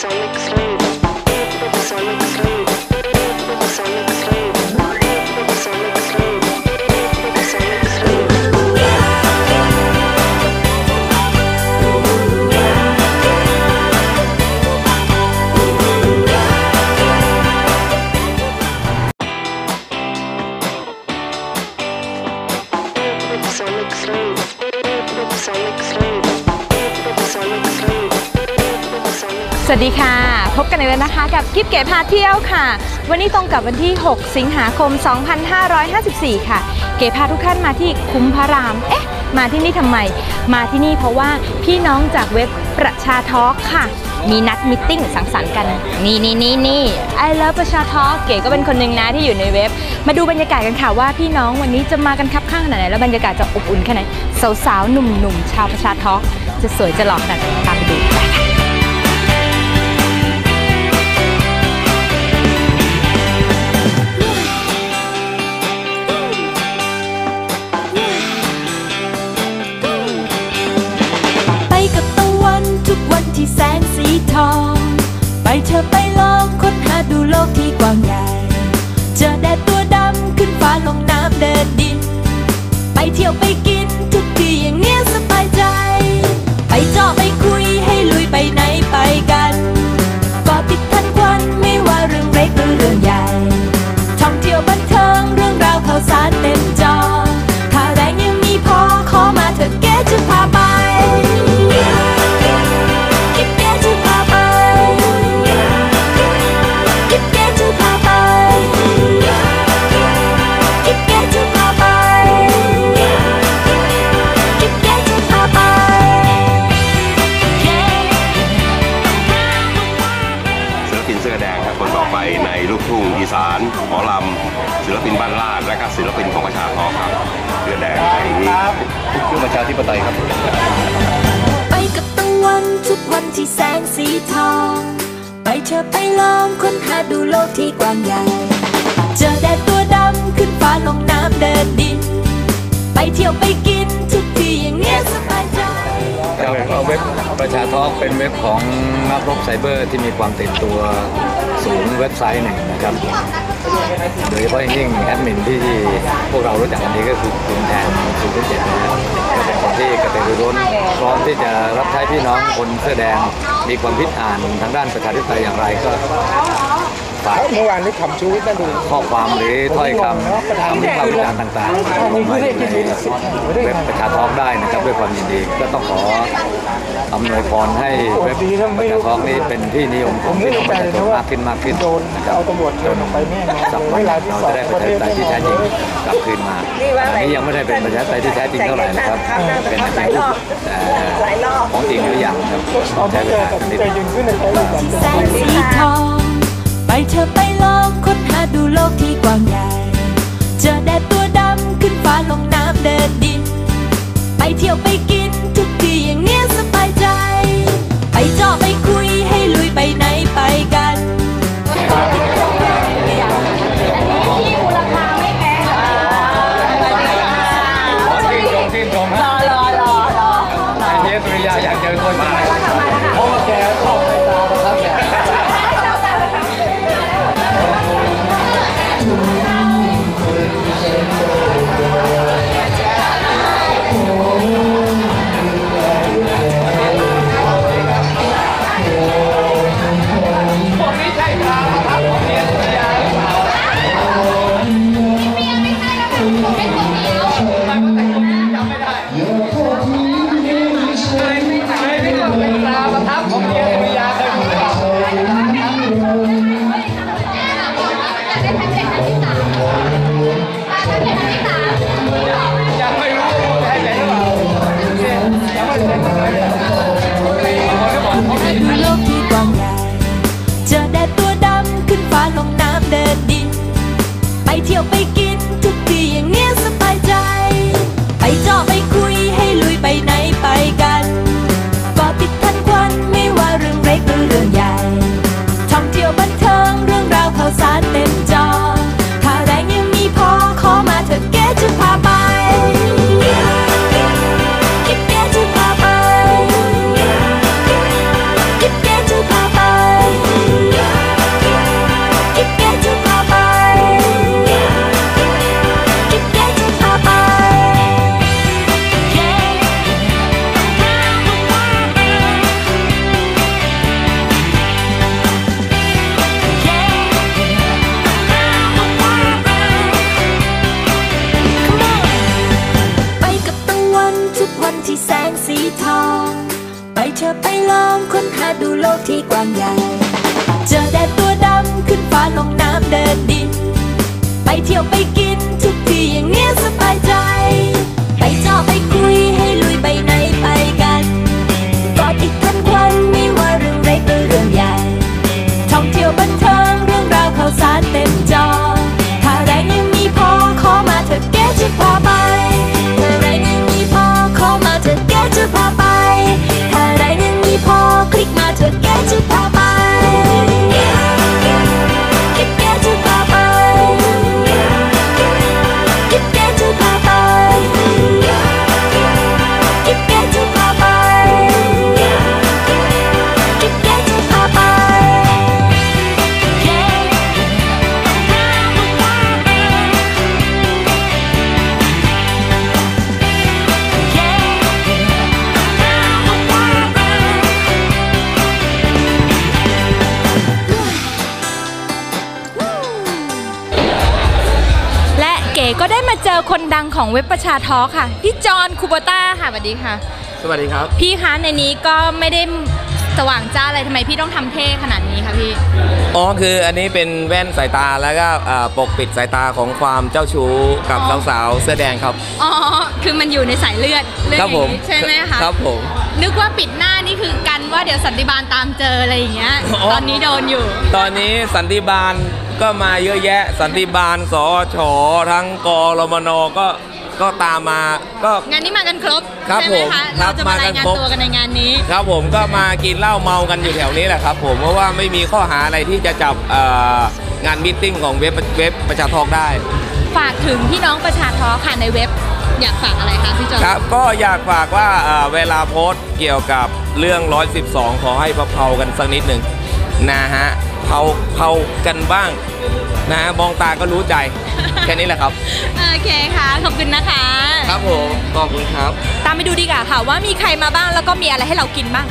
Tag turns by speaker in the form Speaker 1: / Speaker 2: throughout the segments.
Speaker 1: Sonic สวัสดีค่ะ พบกันอีกแล้วนะคะกับกิฟเก๋พาเที่ยวค่ะ วันนี้ตรงกับวันที่ 6 สิงหาคม 2554 ค่ะ เก๋พาทุกท่านมาที่คุ้มพระราม เอ๊ะ มาที่นี่ทำไม มาที่นี่เพราะว่าพี่น้องจากเว็บประชาทอล์กค่ะ มีนัดมิทติ้งสังสรรค์กัน นี่นี่นี่นี่ไอเลิฟประชาทอล์กเก๋ก็เป็นคนหนึ่งนะที่อยู่ในเว็บ มาดูบรรยากาศกันค่ะว่าพี่น้องวันนี้จะมากันคับข้างขนาดไหนแล้วบรรยากาศจะอบอุ่นแค่ไหนสาวๆหนุ่มๆชาวประชาทอล์กจะสวยจะหล่อขนาดไหนตามไปดูค่ะ
Speaker 2: ที่แสงสีทอง ไปเธอไปลองค้นหาดูโลกที่กว้างใหญ่ เจอแดดตัวดำขึ้นฟ้าลงน้ำเดินดิน ไปเที่ยวไปกิน เพื่อป
Speaker 3: ระชาธิปไตยครับ
Speaker 2: ไปกับตะวันทุกวันที่แสงสีทอง ไปเธอไปลองค้นหาดูโลกที่กว้างใหญ่ เจอแดดตัวดำขึ้นฟ้าลงน้ำเดินดิน ไปเที่ยวไปกินทุกที่อย่างเนี้ยสบายใจ
Speaker 4: ครับเว็บประชาทอล์กเป็นเว็บของนักรบไซเบอร์ที่มีความตื่นตัว สูงเว็บไซต์หนึ่งนะครับ โดยเฉพาะยิ่งแอดมินที่พวกเรารู้จักกันดีก็คือคุณแทนศูนย์เจ็ดนะครับก็เป็นคนที่กระตือรือร้นพร้อมที่จะรับใช้พี่น้องคนเสื้อแดง มีความคิดอ่านทางด้านประชาธิปไตยอย่างไรก็ ฝาก
Speaker 5: เมื่อวานนี้คำชูวิทย์นั่นดู
Speaker 4: ข้อความหรือถ้อยคำคำวิพากษ์วิจารณ์ต่างๆลงมาอยู่ในเว็บประชาทอล์กได้นะครับด้วยความยินดีก็ต้องขออำนวยพรให้เว็บประชาทอล์กนี้เป็นที่นิยมของพี่น้องประชาชนมากขึ้นมากขึ้น
Speaker 5: โดน
Speaker 4: นะครับ
Speaker 5: เอาตำรวจโดนออกไปแน่นอน
Speaker 4: สักวันเราจะได้ประชาธิปไตยที่แท้จริงกลับคืนมาอันนี้ยังไม่ได้เป็นประชาธิปไตยที่แท้จริงเท่าไหร่นะครับเป็นเพียงรูปแต่ของจริงหรือยังครับ
Speaker 5: ตอน
Speaker 4: ใช้
Speaker 5: ที่
Speaker 4: เว
Speaker 5: เจอ
Speaker 4: ลา
Speaker 5: ตัด
Speaker 4: สัก
Speaker 5: สิน
Speaker 4: นิด
Speaker 5: ใจยืนขึ้นในใช้ดิน
Speaker 2: แสงสีทอง ไปเธอไปลองค้นหาดูโลกที่กว้างใหญ่ เจอแดดตัวดำขึ้นฟ้าลงน้ำเดินดิน ไปเที่ยวไปกิน โลกที่กว้างใหญ่เจอแดดตัวดำขึ้นฟ้าลงน้ำเดินดิน ไปเที่ยวไปกินทุกที่อย่างนี้ ทอง ไปเธอไปลองค้นหาดูโลกที่กว้างใหญ่ เจอแดดตัวดำขึ้นฟ้าลงน้ำเดินดิน ไปเที่ยวไปกินทุกที่อย่างเนี้ยสบายใจ คนดังของเว็
Speaker 1: บประชาทอล์คค่ะ พี่จอห์นคูโบต้าค่ะสวัสดีค่ะ
Speaker 6: สวัสดีครับ
Speaker 1: พี่คะในนี้ก็ไม่ได้สว่างจ้าอะไรทำไมพี่ต้องทำเท่ขนาดนี้คะพี่
Speaker 6: อ๋อคืออันนี้เป็นแว่นสายตาแล้วก็อ่าปกปิดสายตาของความเจ้าชู้กับ
Speaker 1: อ๋อ
Speaker 6: สาวๆเสื้อแดงครับ
Speaker 1: อ๋อ คือมันอยู่ในสายเลือดเรื่อง
Speaker 6: ครับผม
Speaker 1: นี้ใช่ไหมคะ
Speaker 6: ครับผม
Speaker 1: นึกว่าปิดหน้านี่คือกันว่าเดี๋ยวสันติบาลตามเจออะไรอย่างเงี้ย
Speaker 6: อ๋อ
Speaker 1: ตอนนี้โดนอยู่
Speaker 6: ตอนนี้สันติบาล ก็มาเยอะแยะ สันติบาลสอชอทั้งกรมนก็ก็ตามมาก็
Speaker 1: งานนี้มากันครบ
Speaker 6: ครับ
Speaker 1: ใช่ไหม
Speaker 6: ผม
Speaker 1: คะ
Speaker 6: ครั
Speaker 1: เรา
Speaker 6: บ
Speaker 1: จะมาราย
Speaker 6: มากั
Speaker 1: งาน
Speaker 6: นครบ
Speaker 1: ตัวกันในงานนี้
Speaker 6: ครับผมก็มากินเหล้าเมากันอยู่แถวนี้แหละครับผมเพราะว่าไม่มีข้อหาอะไรที่จะจับเอ่องานมิทติ้งของเว็บเว็บประชาทองได้
Speaker 1: ฝากถึงพี่น้องประชาทอค่ะในเว็บ อยากฝากอะไรคะพี่จอห์น
Speaker 6: ครับก็อยากฝากว่าเอ่อเวลาโพสต์เกี่ยวกับเรื่อง 112 ขอให้เผาๆกันสักนิดหนึ่งนะฮะ เผาเผากันบ้าง นะฮะมองตาก็รู้ใจ แค่นี้แหละครับ
Speaker 1: โอเคค่ะ ขอบคุณนะคะ
Speaker 6: ครับผมขอบคุณครับ
Speaker 1: ตามไปดูดีกว่าค่ะว่ามีใครมาบ้างแล้วก็มีอะไรให้เรากินบ้าง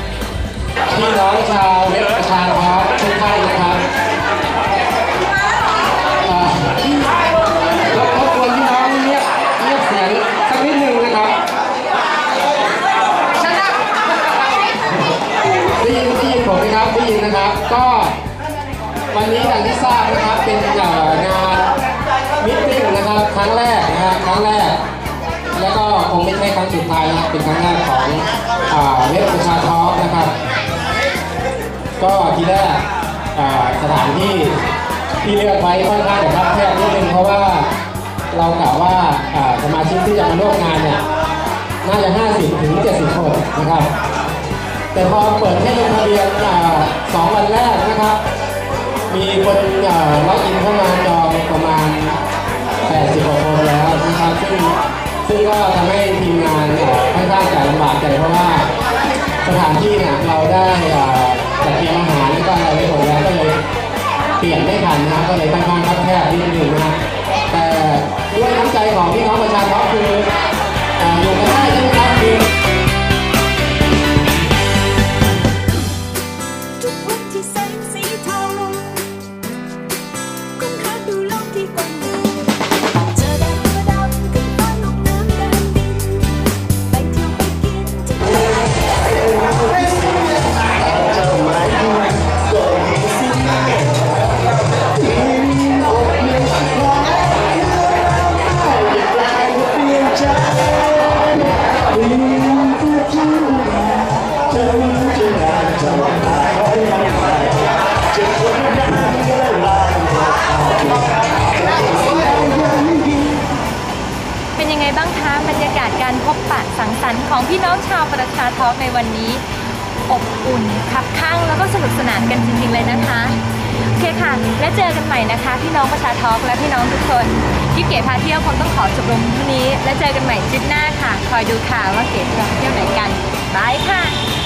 Speaker 5: พี่น้องชาวเว็บประชาทอล์กทุกท่านนะครับอ่ารบกวนพี่น้องเงียบเงียบเสียงสักนิดหนึ่งนะครับ ได้ยินได้ยินผมไหมครับได้ยินนะครับ ก็ วันนี้อย่างที่ทราบนะครับเป็นงานมิทติ้งนะครับครั้งแรกนะฮะครั้งแรก แล้วก็คงไม่ใช่ครั้งสุดท้ายนะครับเป็นครั้งแรกของเว็บประชาทอกนะครับ ก็ทีแรกอ่าสถานที่ที่เลือกไว้ค่อนข้างจะคับแคบนิดนึงเพราะว่าเรากะว่าอ่าสมาชิกที่จะมาร่วมงานเนี่ยน่าจะ 50 ถึง 70 คนนะครับ แต่พอเปิดให้ลงทะเบียนสองวันแรกนะครับ มีคนอ่าล็อกอินเข้ามาจองประมาณ 80กว่าคนแล้วนะครับซึ่งซึ่งก็ทำให้ทีมงานเอ่อค่อนข้างจะลำบากใจเพราะว่าสถานที่เนี่ยเราได้จัดเตรียมอาหารแล้วก็อะไรไว้หมดแล้วก็เลยเปลี่ยนไม่ทันนะก็เลยค่อนข้างคับแคบนิดนึงนะแต่ด้วยน้ำใจของพี่น้องประชาชนคือ
Speaker 1: บ้างคะบรรยากาศการพบปะสังสรรค์ของพี่น้องชาวประชาทอล์กในวันนี้ อบอุ่นคับข้างแล้วก็สนุกสนานกันจริงๆเลยนะคะ โอเคค่ะ และเจอกันใหม่นะคะ พี่น้องประชาทอล์กและพี่น้องทุกคนที่เก๋พาเที่ยวคงต้องขอจบลงที่นี้ และเจอกันใหม่ทริปหน้าค่ะ คอยดูค่ะว่าเก๋จะเที่ยวไหนกันบายค่ะ